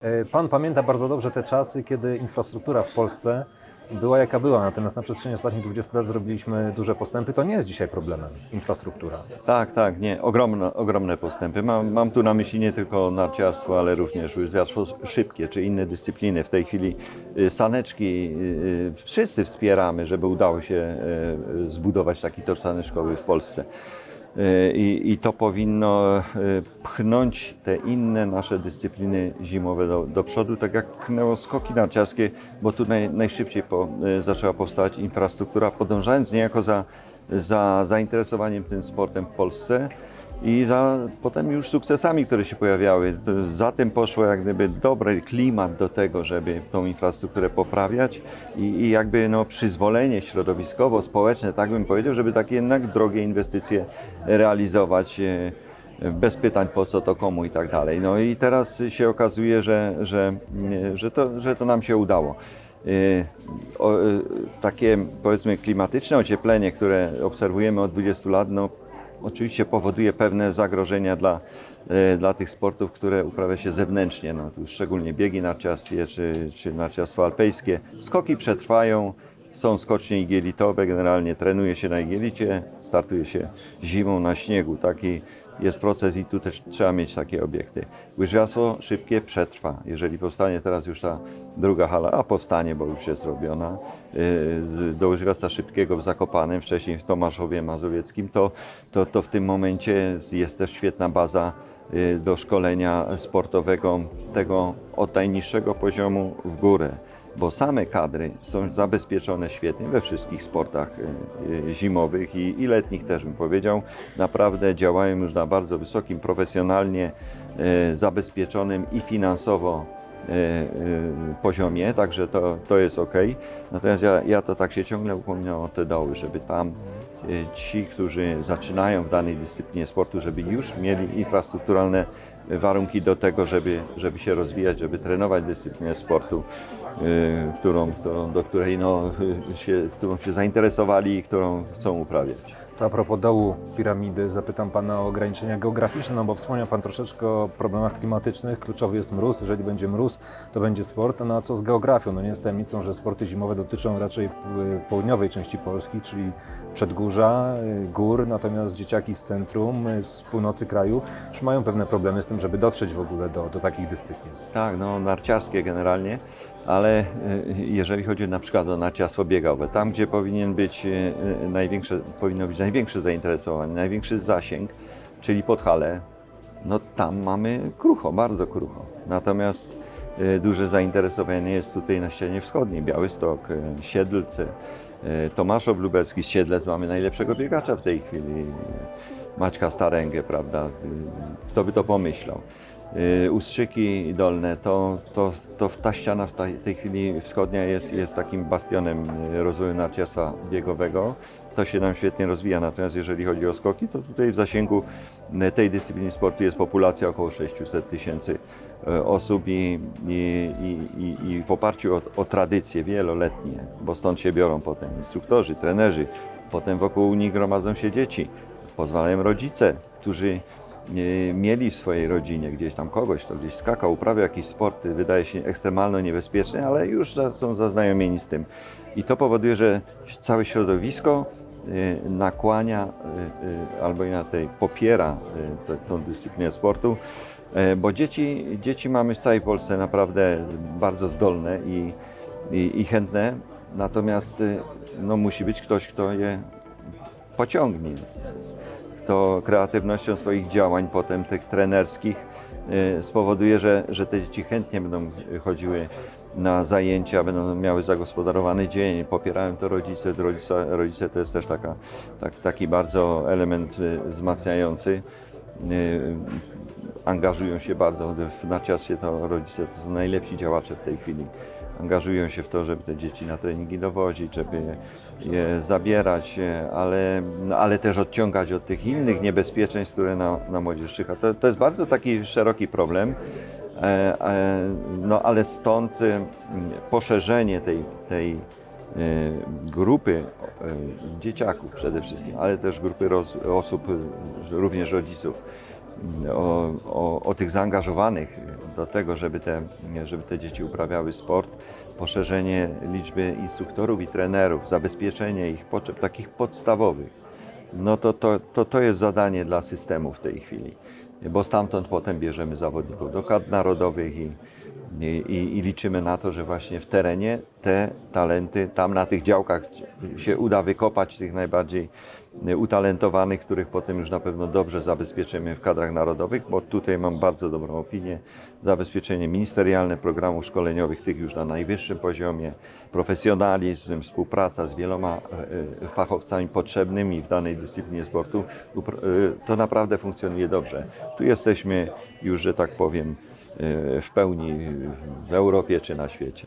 E, Pan pamięta bardzo dobrze te czasy, kiedy infrastruktura w Polsce była jaka była, natomiast na przestrzeni ostatnich 20 lat zrobiliśmy duże postępy. To nie jest dzisiaj problemem, infrastruktura. Tak, tak, nie, ogromne, ogromne postępy. Mam, mam tu na myśli nie tylko narciarstwo, ale również łyżwiarstwo szybkie czy inne dyscypliny. W tej chwili y, saneczki, y, y, wszyscy wspieramy, żeby udało się y, zbudować taki tor saneczkowy w Polsce. Y, I, I to powinno y, pchnąć te inne nasze dyscypliny zimowe do, do przodu, tak jak pchnęło skoki narciarskie, bo tu naj, najszybciej po, y, zaczęła powstawać infrastruktura, podążając niejako za, za zainteresowaniem tym sportem w Polsce i za potem już sukcesami, które się pojawiały. Za tym poszło jak gdyby dobry klimat do tego, żeby tą infrastrukturę poprawiać i, i jakby no przyzwolenie środowiskowo, społeczne, tak bym powiedział, żeby takie jednak drogie inwestycje realizować e, bez pytań po co to komu i tak dalej. No i teraz się okazuje, że, że, e, że, to, że to nam się udało. Y, takie powiedzmy klimatyczne ocieplenie, które obserwujemy od 20 lat, no oczywiście powoduje pewne zagrożenia dla, y, dla tych sportów, które uprawia się zewnętrznie, no, tu szczególnie biegi narciarskie czy, czy narciarstwo alpejskie. Skoki przetrwają, są skocznie igielitowe, generalnie trenuje się na igielicie, startuje się zimą na śniegu. Taki jest proces i tu też trzeba mieć takie obiekty. Łyżwiarstwo szybkie przetrwa. Jeżeli powstanie teraz już ta druga hala, a powstanie, bo już jest robiona, z- do łyżwiarstwa szybkiego w Zakopanem, wcześniej w Tomaszowie Mazowieckim, to, to, to w tym momencie jest też świetna baza yy, do szkolenia sportowego tego od najniższego poziomu w górę bo same kadry są zabezpieczone świetnie we wszystkich sportach y, y, zimowych i, i letnich też bym powiedział. Naprawdę działają już na bardzo wysokim, profesjonalnie y, zabezpieczonym i finansowo poziomie, także to, to jest ok. Natomiast ja, ja to tak się ciągle upominam o te doły, żeby tam ci, którzy zaczynają w danej dyscyplinie sportu, żeby już mieli infrastrukturalne warunki do tego, żeby, żeby się rozwijać, żeby trenować dyscyplinę sportu, y, którą, do której no, się, którą się zainteresowali i którą chcą uprawiać. To a propos dołu piramidy, zapytam Pana o ograniczenia geograficzne, no bo wspomniał Pan troszeczkę o problemach klimatycznych. Kluczowy jest mróz. Jeżeli będzie mróz, to będzie sport. No a co z geografią? No nie jest tajemnicą, że sporty zimowe dotyczą raczej y, południowej części Polski, czyli przedgórza, y, gór, natomiast dzieciaki z centrum, y, z północy kraju już mają pewne problemy z tym, żeby dotrzeć w ogóle do, do takich dyscyplin. Tak, no narciarskie generalnie, ale y, jeżeli chodzi na przykład o narciarstwo biegowe, tam gdzie powinien być y, największe, powinno być największe zainteresowanie, największy zasięg, czyli Podhale, no tam mamy krucho, bardzo krucho. Natomiast y, duże zainteresowanie jest tutaj na ścianie wschodniej, Białystok, Siedlce, Tomaszów Lubelski, z Siedlec mamy najlepszego biegacza w tej chwili, Maćka Staręgę, prawda, kto by to pomyślał. Y, Ustrzyki Dolne, to, to, to ta ściana w tej, chwili wschodnia jest, jest takim bastionem y, rozwoju narciarstwa biegowego. To się nam świetnie rozwija, natomiast jeżeli chodzi o skoki, to tutaj w zasięgu y, tej dyscypliny sportu jest populacja około 600 tysięcy osób i, i, i, i- w oparciu o, o tradycje wieloletnie, bo stąd się biorą potem instruktorzy, trenerzy, potem wokół nich gromadzą się dzieci, pozwalają rodzice, którzy mieli w swojej rodzinie gdzieś tam kogoś, kto gdzieś skakał, uprawiał jakieś sporty, wydaje się ekstremalnie niebezpieczne, ale już są zaznajomieni z tym. I to powoduje, że całe środowisko e, nakłania e, albo inaczej popiera tą dyscyplinę sportu, bo dzieci, dzieci mamy w całej Polsce naprawdę bardzo zdolne i, i, i chętne, natomiast no, musi być ktoś, kto je pociągnie to kreatywnością swoich działań potem tych trenerskich y, spowoduje, że, że te dzieci chętnie będą chodziły na zajęcia, będą miały zagospodarowany dzień, popierają to rodzice, to rodzice, rodzice to jest też taka, tak, taki bardzo element y, wzmacniający. Y, Angażują się bardzo w narciarstwie, to rodzice to są najlepsi działacze w tej chwili angażują się w to, żeby te dzieci na treningi dowozić, żeby je zabierać, e, ale, no, ale też odciągać od tych innych niebezpieczeństw, które na, na młodzież czyha. To, to jest bardzo taki szeroki problem, e, e, no ale stąd poszerzenie tej, tej grupy dzieciaków przede wszystkim, ale też grupy roz, osób, również rodziców, o, o, o tych zaangażowanych do tego, żeby te, żeby te dzieci uprawiały sport, poszerzenie liczby instruktorów i trenerów, zabezpieczenie ich potrzeb takich podstawowych, no to, to, to, to jest zadanie dla systemu w tej chwili, bo stamtąd potem bierzemy zawodników do kadr narodowych i, i, i liczymy na to, że właśnie w terenie te talenty, tam na tych działkach się uda wykopać tych najbardziej utalentowanych, których potem już na pewno dobrze zabezpieczymy w kadrach narodowych, bo tutaj mam bardzo dobrą opinię. Zabezpieczenie ministerialne programów szkoleniowych, tych już na najwyższym poziomie, profesjonalizm, współpraca z wieloma e, fachowcami potrzebnymi w danej dyscyplinie sportu, e, to naprawdę funkcjonuje dobrze. Tu jesteśmy już, że tak powiem, e, w pełni w Europie czy na świecie.